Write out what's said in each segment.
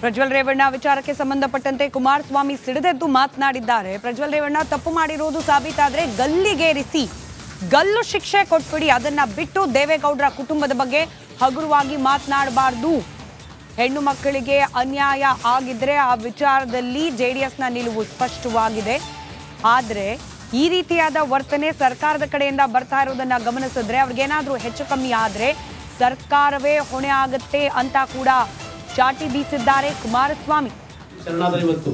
ಪ್ರಜ್ವಲ್ ರೇವಣ್ಣ ವಿಚಾರಕ್ಕೆ ಸಂಬಂಧಪಟ್ಟಂತೆ ಕುಮಾರಸ್ವಾಮಿ ಸಿಡಿದೆದ್ದು ಮಾತನಾಡಿದ್ದಾರೆ. ಪ್ರಜ್ವಲ್ ರೇವಣ್ಣ ತಪ್ಪು ಮಾಡಿರುವುದು ಸಾಬೀತಾದರೆ ಗಲ್ಲಿಗೇರಿಸಿ, ಗಲ್ಲು ಶಿಕ್ಷೆ ಕೊಟ್ಬಿಡಿ, ಅದನ್ನ ಬಿಟ್ಟು ದೇವೇಗೌಡರ ಕುಟುಂಬದ ಬಗ್ಗೆ ಹಗುರವಾಗಿ ಮಾತನಾಡಬಾರ್ದು. ಹೆಣ್ಣು ಮಕ್ಕಳಿಗೆ ಅನ್ಯಾಯ ಆಗಿದ್ರೆ ಆ ವಿಚಾರದಲ್ಲಿ ಜೆ ಡಿ ಎಸ್ನ ನಿಲುವು ಸ್ಪಷ್ಟವಾಗಿದೆ. ಆದರೆ ಈ ರೀತಿಯಾದ ವರ್ತನೆ ಸರ್ಕಾರದ ಕಡೆಯಿಂದ ಬರ್ತಾ ಇರೋದನ್ನ ಗಮನಿಸಿದ್ರೆ ಅವ್ರಿಗೇನಾದ್ರೂ ಹೆಚ್ಚು ಕಮ್ಮಿ ಆದರೆ ಸರ್ಕಾರವೇ ಹೊಣೆ ಆಗುತ್ತೆ ಅಂತ ಕೂಡ ಚಾಟಿ ಬೀಸಿದ್ದಾರೆ ಕುಮಾರಸ್ವಾಮಿ. ಶರಣಾದರೆ ಇವತ್ತು.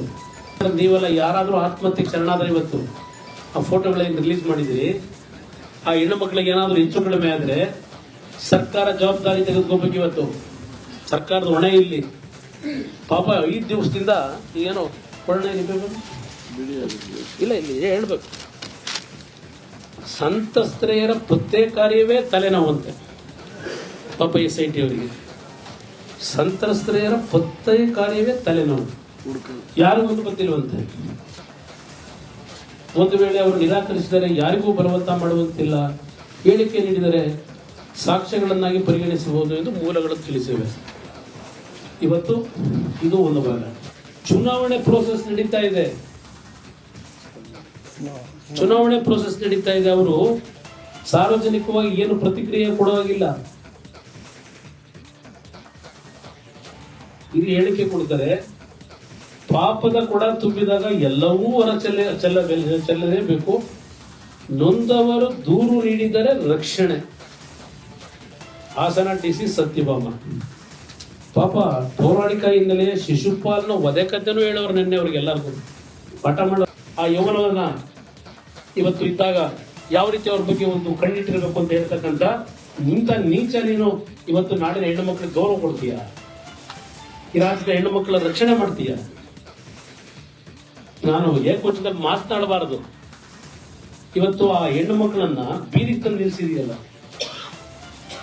ನೀವೆಲ್ಲ ಯಾರಾದರೂ ಆತ್ಮಹತ್ಯೆಗೆ ಶರಣಾದರೆ ಇವತ್ತು. ಆ ಫೋಟೋಗಳೇನು ರಿಲೀಸ್ ಮಾಡಿದ್ರಿ? ಆ ಹೆಣ್ಣು ಮಕ್ಕಳಿಗೆ ಏನಾದರೂ ಹೆಚ್ಚು ಕಡಿಮೆ ಆದರೆ ಸರ್ಕಾರ ಜವಾಬ್ದಾರಿ ತೆಗೆದುಕೋಬೇಕು ಇವತ್ತು. ಸರ್ಕಾರದ ಹೊಣೆ ಇಲ್ಲಿ. ಪಾಪ ಐದು ದಿವಸದಿಂದ ಏನೋ ಇರಬೇಕು ಇಲ್ಲ, ಇಲ್ಲಿ ಹೇಳ್ಬೇಕು. ಸಂತಸ್ತ್ರೆಯರ ಪತ್ತೆ ಕಾರ್ಯವೇ ತಲೆನೋವಂತೆ. ಪಾಪ ಎಸ್ ಐ ಟಿ ಅವರಿಗೆ. ಸಂತ್ರಸ್ತೆಯರ ಪತ್ತೆ ಕಾರ್ಯವೇ ತಲೆನೋವು. ಯಾರಿಗೊಂದು ಗೊತ್ತಿಲ್ವಂತೆ ಒಂದು ವೇಳೆ ಅವರು ನಿರಾಕರಿಸಿದರೆ ಯಾರಿಗೂ ಬಲವಂತ ಮಾಡುವಂತಿಲ್ಲ. ಹೇಳಿಕೆ ನೀಡಿದರೆ ಸಾಕ್ಷ್ಯಗಳನ್ನಾಗಿ ಪರಿಗಣಿಸಬಹುದು ಎಂದು ಮೂಲಗಳು ತಿಳಿಸಿವೆ. ಇವತ್ತು ಇದು ಒಂದು ಭಾಗ. ಚುನಾವಣೆ ಪ್ರೋಸೆಸ್ ನಡೀತಾ ಇದೆ. ಚುನಾವಣೆ ಪ್ರೋಸೆಸ್ ನಡೀತಾ ಇದೆ. ಅವರು ಸಾರ್ವಜನಿಕವಾಗಿ ಏನು ಪ್ರತಿಕ್ರಿಯೆ ಕೊಡುವಾಗಿಲ್ಲ ಇದು ಹೇಳಿಕೆ ಕೊಡ್ತಾರೆ ಪಾಪದ ಕೊಡ ತುಂಬಿದಾಗ ಎಲ್ಲವೂ ಹೊರ ಚೆಲ್ಲ ಚೆಲ್ಲ ಚೆಲ್ಲಲೇಬೇಕು. ನೊಂದವರು ದೂರು ನೀಡಿದರೆ ರಕ್ಷಣೆ. Hassan T C Satyabhama. ಪಾಪ ಪೌರಾಣಿಕ ಹಿನ್ನೆಲೆ ಶಿಶುಪಾಲನ ವಧೆ ಕಥೆನೂ ಹೇಳೋರು ನಿನ್ನೆ ಅವ್ರಿಗೆಲ್ಲರಿಗೂ ಪಾಠ ಮಾಡೋ ಆ ಯೌವನವನ್ನ ಇವತ್ತು ಇದ್ದಾಗ ಯಾವ ರೀತಿ ಅವ್ರ ಬಗ್ಗೆ ಒಂದು ಕಣ್ಣಿಟ್ಟಿರ್ಬೇಕು ಅಂತ ಹೇಳ್ತಕ್ಕಂಥ ಇಂಥ ನೀಚ ನೀನು ಇವತ್ತು ನಾಡಿನ ಹೆಣ್ಣು ಮಕ್ಕಳಿಗೆ ಗೌರವ ಕೊಡ್ತೀಯಾ? ಈ ಹೆಣ್ಣು ಮಕ್ಕಳ ರಕ್ಷಣೆ ಮಾಡ್ತೀಯ? ನಾನು ಏಕೋಚದಲ್ಲಿ ಮಾತನಾಡಬಾರದು. ಇವತ್ತು ಆ ಹೆಣ್ಣು ಮಕ್ಕಳನ್ನ ಬೀದಿಗೆ ತಂದು ನಿಲ್ಲಿಸಿದೆಯಲ್ಲ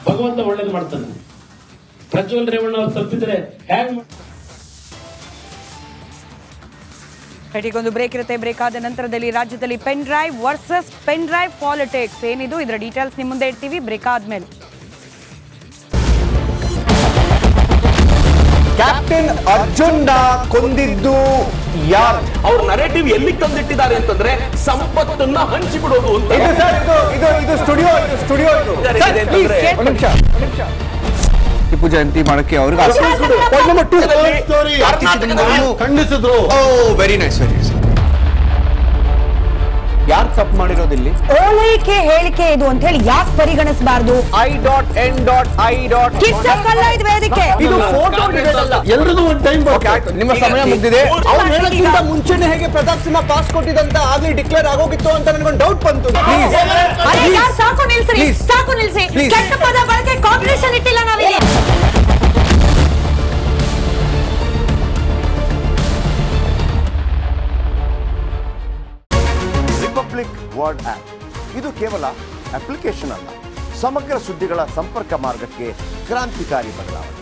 ಭಗವಂತ ಒಳ್ಳೇದು ಮಾಡ್ತಾನೆ. ಪ್ರಜ್ವಲ್ ರೇವಣ್ಣ ಅವ್ರು ತಪ್ಪಿದ್ರೆ ಹ್ಯಾಂಗ್ ಭೇಟಿಗೊಂದು ಬ್ರೇಕ್ ಇರುತ್ತೆ. ಬ್ರೇಕ್ ಆದ ನಂತರದಲ್ಲಿ ರಾಜ್ಯದಲ್ಲಿ pen drive versus pen drive politics ಏನಿದು? ಇದರ ಡೀಟೇಲ್ಸ್ ನಿಮ್ಮ ಮುಂದೆ ಇಡ್ತೀವಿ. ಬ್ರೇಕ್ ಆದ್ಮೇಲೆ. ಕ್ಯಾಪ್ಟನ್ ಅರ್ಜುನ್ ಕೊಂದಿದ್ದು ಯಾರು? ಅವ್ರ ನರೇಟಿವ್ ಎಲ್ಲಿ ತಂದಿಟ್ಟಿದ್ದಾರೆ ಅಂತಂದ್ರೆ ಸಂಪತ್ತನ್ನ ಹಂಚಿಬಿಡೋದು ಅಂತ. ಇದು ಸರ್ ಇದು ಇದು ಇದು ಸ್ಟುಡಿಯೋ ಇದು ಸ್ಟುಡಿಯೋ ಇದು. ಒಂದ್ ನಿಮಿಷ ಒಂದ್ ನಿಮಿಷ. ಟಿಪ್ಪು ಜಯಂತಿ ಮಾಡಕ್ಕೆ ಅವ್ರಿಗೆ ಖಂಡಿಸಿದ್ರು. ವೆರಿ ನೈಸ್ ವೆರಿ ನೈಸ್ ಯಾರು ತಪ್ಪು ಮಾಡಿರೋದಿಲ್ಲಿ ಓಲೈಕೆ ಹೇಳಿಕೆ ಇದು ಅಂತ ಹೇಳಿ ಯಾಕೆ ಪರಿಗಣಿಸಬಾರ್ದು? I dot N dot I dot ಕಿಚ್ಚಕ್ಕಲ್ಲ ಇದು ವೇದಿಕೆ ಇದು ಎಲ್ರಿಗೂ ಒಂದು ಟೈಮ್ ಓಕೆ ಆಯ್ತು. ನಿಮ್ಮ ಸಮಯ ಮುಗ್ದಿದೆ. ಅವ್ರು ಹೇಳಕ್ಕಿಂತ ಮುಂಚೆನೆ ಹೇಗೆ ಪ್ರತಾಪ್ ಸಿಂಹ ಪಾಸ್ ಕೊಟ್ಟಿದಂತ ಆಗ್ಲಿ ಡಿಕ್ಲೇರ್ ಆಗೋಗಿತ್ತು ಅಂತ ನನಗೊಂದು ಡೌಟ್ ಬಂತು. ಪ್ಲೀಸ್ ಅರೆ ಯಾರ್ ಸಾಕು ನಿಲ್ಸಿ ಸಾಕು ನಿಲ್ಸಿ. ಕೆಟ್ಟ ಪದ ಬಳಕೆ ಕಾಂಬಿನೇಷನ್ ಇಟ್ಟಿಲ್ಲ ನಾವಿಲ್ಲಿ. ರಿಪಬ್ಲಿಕ್ ವರ್ಡ್ ಆಪ್ ಇದು ಕೇವಲ ಅಪ್ಲಿಕೇಶನ್ ಅಲ್ಲ ಸಮಗ್ರ ಸುದ್ದಿಗಳ ಸಂಪರ್ಕ ಮಾರ್ಗಕ್ಕೆ ಕ್ರಾಂತಿಕಾರಿ ಬದಲಾವಣೆ.